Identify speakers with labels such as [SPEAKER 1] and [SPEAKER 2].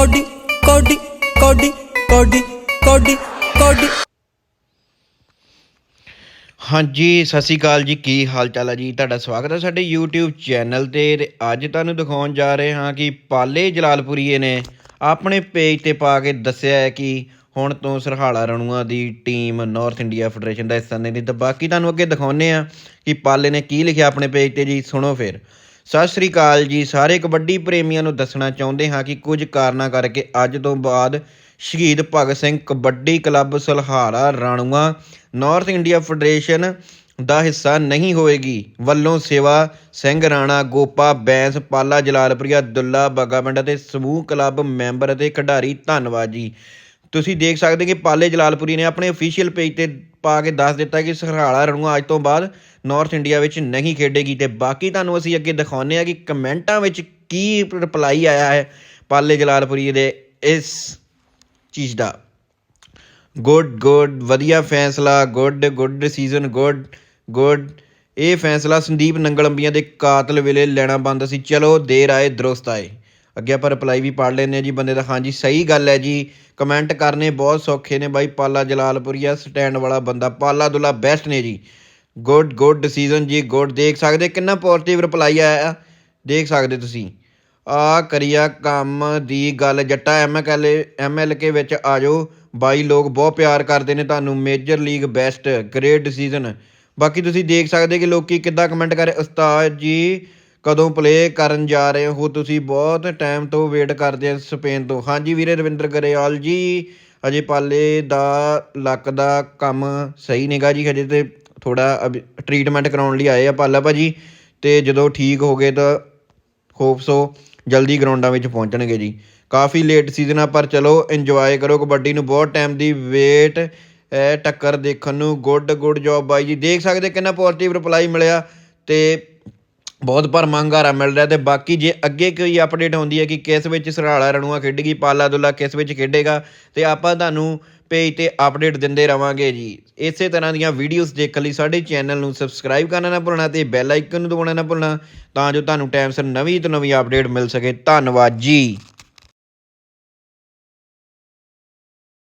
[SPEAKER 1] Cody ਕੋਡੀ ਕੋਡੀ ਕੋਡੀ ਕੋਡੀ ਕੋਡੀ।
[SPEAKER 2] ਹਾਂਜੀ, ਸਤਿ ਸ਼੍ਰੀ ਅਕਾਲ ਜੀ। ਕੀ ਹਾਲ ਚਾਲ ਹੈ ਜੀ? ਤੁਹਾਡਾ ਸਵਾਗਤ ਹੈ ਸਾਡੇ YouTube ਚੈਨਲ ਤੇ ਅੱਜ ਤੁਹਾਨੂੰ ਦਿਖਾਉਣ ਜਾ ਰਹੇ ਹਾਂ ਕਿ ਪਾਲੇ ਜਲਾਲਪੁਰੀਏ ਨੇ ਆਪਣੇ ਪੇਜ ਤੇ ਪਾ ਕੇ ਦੱਸਿਆ ਹੈ ਕਿ ਹੁਣ ਤੋਂ ਸਰਹਾਲਾ ਰਣੂਆ ਦੀ ਟੀਮ ਨਾਰਥ ਇੰਡੀਆ ਫੈਡਰੇਸ਼ਨ ਦਾ ਹਿੱਸਾ ਨਹੀਂ ਤਾਂ ਬਾਕੀ ਤੁਹਾਨੂੰ ਅੱਗੇ ਦਿਖਾਉਨੇ ਆ ਕਿ ਪਾਲੇ ਨੇ ਕੀ ਲਿਖਿਆ ਆਪਣੇ ਪੇਜ ਤੇ ਜੀ। ਸੁਣੋ ਫਿਰ। ਸਤਿ ਸ਼੍ਰੀ ਅਕਾਲ ਜੀ। ਸਾਰੇ ਕਬੱਡੀ ਪ੍ਰੇਮੀਆਂ ਨੂੰ ਦੱਸਣਾ ਚਾਹੁੰਦੇ ਹਾਂ ਕਿ ਕੁਝ ਕਾਰਨਾਂ ਕਰਕੇ ਅੱਜ ਤੋਂ ਬਾਅਦ Shaheed Bhagat Singh kabaddi club Salhara Ranua North India federation ਦਾ ਹਿੱਸਾ ਨਹੀਂ ਹੋਏਗੀ। ਵੱਲੋਂ ਸੇਵਾ ਸਿੰਘ ਰਾਣਾ ਗੋਪਾ ਬੈਂਸ ਪਾਲਾ ਜਲਾਲਪੁਰੀਆ ਦੁੱਲਾ ਬਾਗਾ ਪਿੰਡ ਅਤੇ ਸਮੂਹ ਕਲੱਬ ਮੈਂਬਰ ਅਤੇ ਖਿਡਾਰੀ ਧੰਨਵਾਦ ਜੀ। ਤੁਸੀਂ ਦੇਖ ਸਕਦੇ ਕਿ ਪਾਲੇ ਜਲਾਲਪੁਰੀ ਨੇ ਆਪਣੇ ਅਫੀਸ਼ੀਅਲ ਪੇਜ ਤੇ ਪਾ ਕੇ ਦੱਸ ਦਿੱਤਾ ਕਿ ਸਰਹਾਲਾ ਰਣੂਆ ਅੱਜ ਤੋਂ ਬਾਅਦ ਨਾਰਥ ਇੰਡੀਆ ਵਿੱਚ ਨਹੀਂ ਖੇਡੇਗੀ ਤੇ ਬਾਕੀ ਤੁਹਾਨੂੰ ਅਸੀਂ ਅੱਗੇ ਦਿਖਾਉਂਦੇ ਆ ਕਿ ਕਮੈਂਟਾਂ ਵਿੱਚ ਕੀ ਰਿਪਲਾਈ ਆਇਆ ਹੈ ਪਾਲੇ ਜਲਾਲਪੁਰੀ ਦੇ ਇਸ ਚੀਜ਼ ਦਾ। ਗੁੱਡ ਗੁੱਡ ਵਧੀਆ ਫੈਸਲਾ good good season good good ਇਹ ਫੈਸਲਾ ਸੰਦੀਪ ਨੰਗਲੰਬੀਆਂ ਦੇ ਕਾਤਲ ਵੇਲੇ ਲੈਣਾ ਬੰਦ ਸੀ। ਚਲੋ, ਦੇਰ ਆਏ, ਦਰੁਸਤ ਆਏ। ਅੱਗੇ ਆਪਾਂ ਰਿਪਲਾਈ ਵੀ ਪੜ ਲੈਂਦੇ ਹਾਂ ਜੀ, ਬੰਦੇ ਦਾ, ਹਾਂਜੀ, ਸਹੀ ਗੱਲ ਹੈ ਜੀ। ਕਮੈਂਟ ਕਰਨੇ ਬਹੁਤ ਸੌਖੇ ਨੇ ਬਾਈ, ਪਾਲਾ ਜਲਾਲਪੁਰੀਆ ਸਟੈਂਡ ਵਾਲਾ ਬੰਦਾ, ਪਾਲਾ ਦੁੱਲਾ ਬੈਸਟ ਨੇ ਜੀ। ਗੁੱਡ ਗੁੱਡ ਡਿਸੀਜ਼ਨ ਜੀ ਗੁੱਡ ਦੇਖ ਸਕਦੇ ਕਿੰਨਾ ਪੋਜ਼ਿਟਿਵ ਰਿਪਲਾਈ ਆਇਆ। ਦੇਖ ਸਕਦੇ ਤੁਸੀਂ। ਆ ਕਰੀਆ ਕੰਮ ਦੀ ਗੱਲ, ਜੱਟਾ ਐਮਐਲ ਐਮਐਲਕੇ ਵਿੱਚ ਆ ਜਾਓ। ਬਾਈ ਲੋਕ ਬਹੁਤ ਪਿਆਰ ਕਰਦੇ ਨੇ ਤੁਹਾਨੂੰ major league best great decision ਬਾਕੀ ਤੁਸੀਂ ਦੇਖ ਸਕਦੇ ਕਿ ਲੋਕੀ ਕਿੱਦਾਂ ਕਮੈਂਟ ਕਰ ਰਹੇ ਉਸਤਾਦ ਜੀ ਕਦੋਂ ਪਲੇ ਕਰਨ ਜਾ ਰਹੇ ਹੋ? ਤੁਸੀਂ ਬਹੁਤ ਟਾਈਮ ਤੋਂ ਵੇਟ ਕਰਦੇ ਆ ਸਪੇਨ ਤੋਂ। ਹਾਂਜੀ ਵੀਰੇ ਰਵਿੰਦਰ ਗਰੇਵਾਲ ਜੀ ਅਜੇ ਪਾਲੇ ਦਾ ਲੱਕ ਦਾ ਕੰਮ ਸਹੀ ਨਹੀਂਗਾ ਜੀ, ਹਜੇ ਤੇ ਥੋੜਾ ਟ੍ਰੀਟਮੈਂਟ ਕਰਾਉਣ ਲਈ ਆਏ ਆ ਪਾਲਾ ਭਾਜੀ ਤੇ ਜਦੋਂ ਠੀਕ ਹੋ ਗਏ ਤਾਂ ਹੋਪ ਸੋ ਜਲਦੀ ਗਰਾਊਂਡਾਂ ਵਿੱਚ ਪਹੁੰਚਣਗੇ ਜੀ। ਕਾਫੀ ਲੇਟ ਸੀਜ਼ਨ ਆ, ਪਰ ਚਲੋ ਇੰਜੋਏ ਕਰੋ ਕਬੱਡੀ ਨੂੰ, ਬਹੁਤ ਟਾਈਮ ਦੀ ਵੇਟ ਹੈ ਟੱਕਰ ਦੇਖਣ ਨੂੰ। ਗੁੱਡ ਗੁੱਡ ਜੌਬ ਬਾਈ ਜੀ। ਦੇਖ ਸਕਦੇ ਕਿੰਨਾ ਪੋਜ਼ਿਟਿਵ ਰਿਪਲਾਈ ਮਿਲਿਆ ਤੇ ਬਹੁਤ ਭਰਮਾ ਹੰਗਾਰਾ ਮਿਲ ਰਿਹਾ ਤੇ ਬਾਕੀ ਜੇ ਅੱਗੇ ਕੋਈ ਅਪਡੇਟ ਆਉਂਦੀ ਹੈ ਕਿ ਕਿਸ ਵਿੱਚ ਸਰਹਾਲਾ ਰਣੂਆ ਖੇਡੇਗੀ, ਪਾਲਾ ਦੁੱਲਾ ਕਿਸ ਵਿੱਚ ਖੇਡੇਗਾ, ਤੇ ਆਪਾਂ ਤੁਹਾਨੂੰ ਪੇਜ ਤੇ ਅਪਡੇਟ ਦਿੰਦੇ ਰਵਾਂਗੇ ਜੀ। ਇਸੇ ਤਰ੍ਹਾਂ ਦੀਆਂ ਵੀਡੀਓਜ਼ ਦੇਖਣ ਲਈ ਸਾਡੇ ਚੈਨਲ ਨੂੰ ਸਬਸਕ੍ਰਾਈਬ ਕਰਨਾ ਨਾ ਭੁੱਲਣਾ ਤੇ ਬੈਲ ਆਈਕਨ ਨੂੰ ਦਬਾਉਣਾ ਨਾ ਭੁੱਲਣਾ, ਤਾਂ ਜੋ ਤੁਹਾਨੂੰ ਟਾਈਮ ਸਿਰ ਨਵੀਂ ਤੋਂ ਨਵੀਂ ਅਪਡੇਟ ਮਿਲ ਸਕੇ। ਧੰਨਵਾਦ ਜੀ।